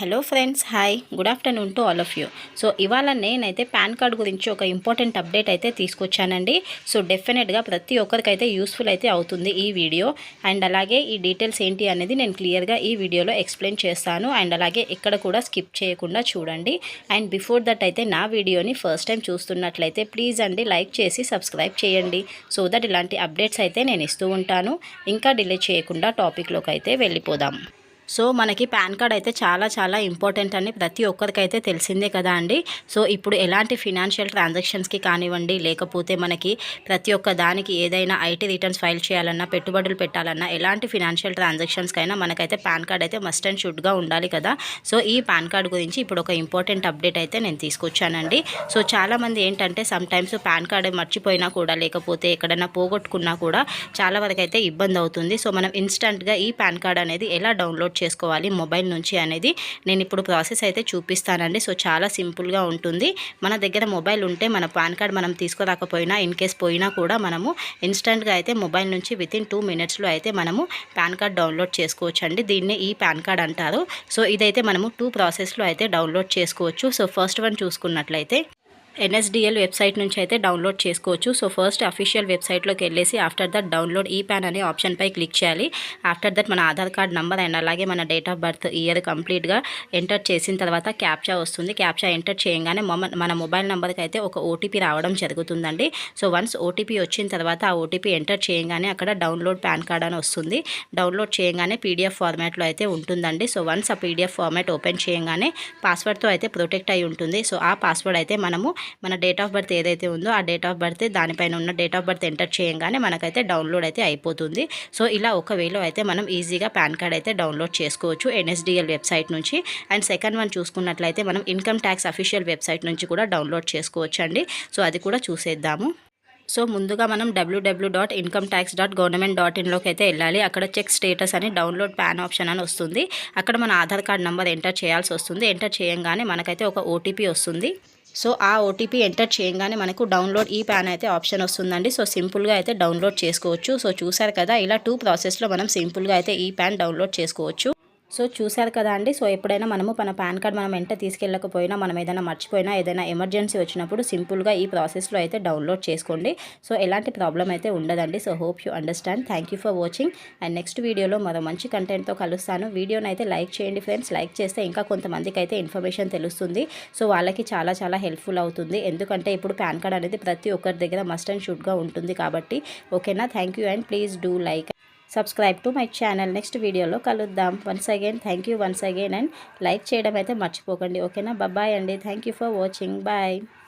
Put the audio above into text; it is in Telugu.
Hello friends hi. Good afternoon to all of you. So ఇవాళ నేనైతే పాన్ కార్డ్ గురించి ఒక ఇంపార్టెంట్ అప్డేట్ అయితే తీసుకొచ్చానండి. సో డెఫినెట్గా ప్రతి ఒక్కరికైతే యూస్ఫుల్ అయితే అవుతుంది ఈ వీడియో. అండ్ అలాగే ఈ డీటెయిల్స్ ఏంటి అనేది నేను క్లియర్గా ఈ వీడియోలో ఎక్స్ప్లెయిన్ చేస్తాను. అండ్ అలాగే ఎక్కడ కూడా స్కిప్ చేయకుండా చూడండి. అండ్ బిఫోర్ దట్ అయితే నా వీడియోని ఫస్ట్ టైం చూస్తున్నట్లయితే ప్లీజ్ అండి లైక్ చేసి సబ్స్క్రైబ్ చేయండి. సో దట్ ఇలాంటి అప్డేట్స్ అయితే నేను ఇస్తూ ఉంటాను. ఇంకా డిలే చేయకుండా టాపిక్లోకి అయితే వెళ్ళిపోదాం. సో మనకి పాన్ కార్డ్ అయితే చాలా చాలా ఇంపార్టెంట్ అని ప్రతి ఒక్కరికైతే తెలిసిందే కదా అండి. సో ఇప్పుడు ఎలాంటి ఫినాన్షియల్ ట్రాన్సాక్షన్స్కి కానివ్వండి లేకపోతే మనకి ప్రతి ఒక్క దానికి ఏదైనా ఐటీ రిటర్న్స్ ఫైల్ చేయాలన్నా పెట్టుబడులు పెట్టాలన్నా ఎలాంటి ఫినాన్షియల్ ట్రాన్సాక్షన్స్కైనా మనకైతే పాన్ కార్డ్ అయితే మస్ట్ అండ్ షుడ్గా ఉండాలి కదా. సో ఈ పాన్ కార్డ్ గురించి ఇప్పుడు ఒక ఇంపార్టెంట్ అప్డేట్ అయితే నేను తీసుకొచ్చానండి. సో చాలామంది ఏంటంటే సమ్ టైమ్స్ పాన్ కార్డ్ మర్చిపోయినా కూడా లేకపోతే ఎక్కడైనా పోగొట్టుకున్నా కూడా చాలా వరకు అయితే ఇబ్బంది అవుతుంది. సో మనం ఇన్స్టంట్గా ఈ పాన్ కార్డ్ అనేది ఎలా డౌన్లోడ్ చేసుకోవాలి మొబైల్ నుంచి అనేది. నేను ఇప్పుడు ప్రాసెస్ అయితే చూపిస్తానండి. సో చాలా సింపుల్గా ఉంటుంది. మన దగ్గర మొబైల్ ఉంటే మన పాన్ కార్డ్ మనం తీసుకోరాకపోయినా ఇన్ కేస్ పోయినా కూడా మనము ఇన్స్టెంట్గా అయితే మొబైల్ నుంచి విత్ ఇన్ టూ మినిట్స్లో అయితే మనము పాన్ కార్డ్ డౌన్లోడ్ చేసుకోవచ్చు అండి దీన్ని ఈ పాన్ కార్డ్ అంటారు. సో ఇదైతే మనము టూ ప్రాసెస్లో అయితే డౌన్లోడ్ చేసుకోవచ్చు. సో ఫస్ట్ వన్ చూసుకున్నట్లయితే ఎన్ఎస్డిఎల్ వెబ్సైట్ నుంచి అయితే డౌన్లోడ్ చేసుకోవచ్చు. సో ఫస్ట్ అఫీషియల్ వెబ్సైట్లోకి వెళ్ళేసి ఆఫ్టర్ దట్ డౌన్లోడ్ ఈ ప్యాన్ అనే ఆప్షన్పై క్లిక్ చేయాలి. ఆఫ్టర్ దట్ మన ఆధార్ కార్డ్ నెంబర్ అండ్ అలాగే మన డేట్ ఆఫ్ బర్త్ ఇయర్ కంప్లీట్గా ఎంటర్ చేసిన తర్వాత క్యాప్చా వస్తుంది. క్యాప్చా ఎంటర్ చేయగానే మన మొబైల్ నెంబర్కి అయితే ఒక ఓటీపీ రావడం జరుగుతుందండి. సో వన్స్ ఓటీపీ వచ్చిన తర్వాత ఆ ఓటీపీ ఎంటర్ చేయగానే అక్కడ డౌన్లోడ్ పాన్ కార్డ్ అని వస్తుంది. డౌన్లోడ్ చేయగానే పీడిఎఫ్ ఫార్మాట్లో అయితే ఉంటుందండి. సో వన్స్ ఆ పీడిఎఫ్ ఫార్మాట్ ఓపెన్ చేయగానే పాస్వర్డ్తో అయితే ప్రొటెక్ట్ అయి ఉంటుంది. సో ఆ పాస్వర్డ్ అయితే మనము మన డేట్ ఆఫ్ బర్త్ ఏదైతే ఉందో ఆ డేట్ ఆఫ్ బర్త్ దానిపైన ఉన్న డేట్ ఆఫ్ బర్త్ ఎంటర్ చేయగానే మనకైతే డౌన్లోడ్ అయితే అయిపోతుంది. సో ఇలా ఒకవేళ అయితే మనం ఈజీగా పాన్ కార్డ్ అయితే డౌన్లోడ్ చేసుకోవచ్చు ఎన్ఎస్డిఎల్ వెబ్సైట్ నుంచి. అండ్ సెకండ్ వన్ చూసుకున్నట్లయితే మనం ఇన్కమ్ ట్యాక్స్ అఫీషియల్ వెబ్సైట్ నుంచి కూడా డౌన్లోడ్ చేసుకోవచ్చు అండి సో అది కూడా చూసేద్దాము. సో ముందుగా మనం WWW dot income tax dot government dot ఇన్లోకి అయితే వెళ్ళాలి. అక్కడ చెక్ స్టేటస్ అని డౌన్లోడ్ ప్యాన్ ఆప్షన్ అని వస్తుంది. అక్కడ మన ఆధార్ కార్డ్ నెంబర్ ఎంటర్ చేయాల్సి వస్తుంది. ఎంటర్ చేయంగానే మనకైతే ఒక ఓటీపీ వస్తుంది. సో ఆ ఓటీపీ ఎంటర్ చేయగానే మనకు డౌన్లోడ్ ఈ ప్యాన్ అయితే ఆప్షన్ వస్తుందండి. సో సింపుల్గా అయితే డౌన్లోడ్ చేసుకోవచ్చు. సో చూసారు కదా ఇలా టూ ప్రాసెస్లో మనం సింపుల్గా అయితే ఈ ప్యాన్ డౌన్లోడ్ చేసుకోవచ్చు. సో చూశారు కదా అండి. సో ఎప్పుడైనా మనము మన పాన్ కార్డ్ మనం వెంట తీసుకెళ్ళకపోయినా మనం ఏదైనా మర్చిపోయినా ఏదైనా ఎమర్జెన్సీ వచ్చినప్పుడు సింపుల్గా ఈ ప్రాసెస్లో అయితే డౌన్లోడ్ చేసుకోండి. సో ఎలాంటి ప్రాబ్లం అయితే ఉండదండి. So hope you understand. Thank for watching. And next వీడియోలో మరో మంచి కంటెంట్తో కలుస్తాను. వీడియోని అయితే లైక్ చేయండి ఫ్రెండ్స్. లైక్ చేస్తే ఇంకా కొంతమందికి అయితే ఇన్ఫర్మేషన్ తెలుస్తుంది. సో వాళ్ళకి చాలా చాలా హెల్ప్ఫుల్ అవుతుంది. ఎందుకంటే ఇప్పుడు పాన్ కార్డ్ అనేది ప్రతి ఒక్కరి దగ్గర మస్ట్ అండ్ షుడ్గా ఉంటుంది కాబట్టి. ఓకేనా? Thank and please do like subscribe to my channel next వీడియోలో కలుద్దాం once again thank you once again and like చేయడం అయితే మర్చిపోకండి. ఓకేనా బాయ్ అండి. Thank for watching bye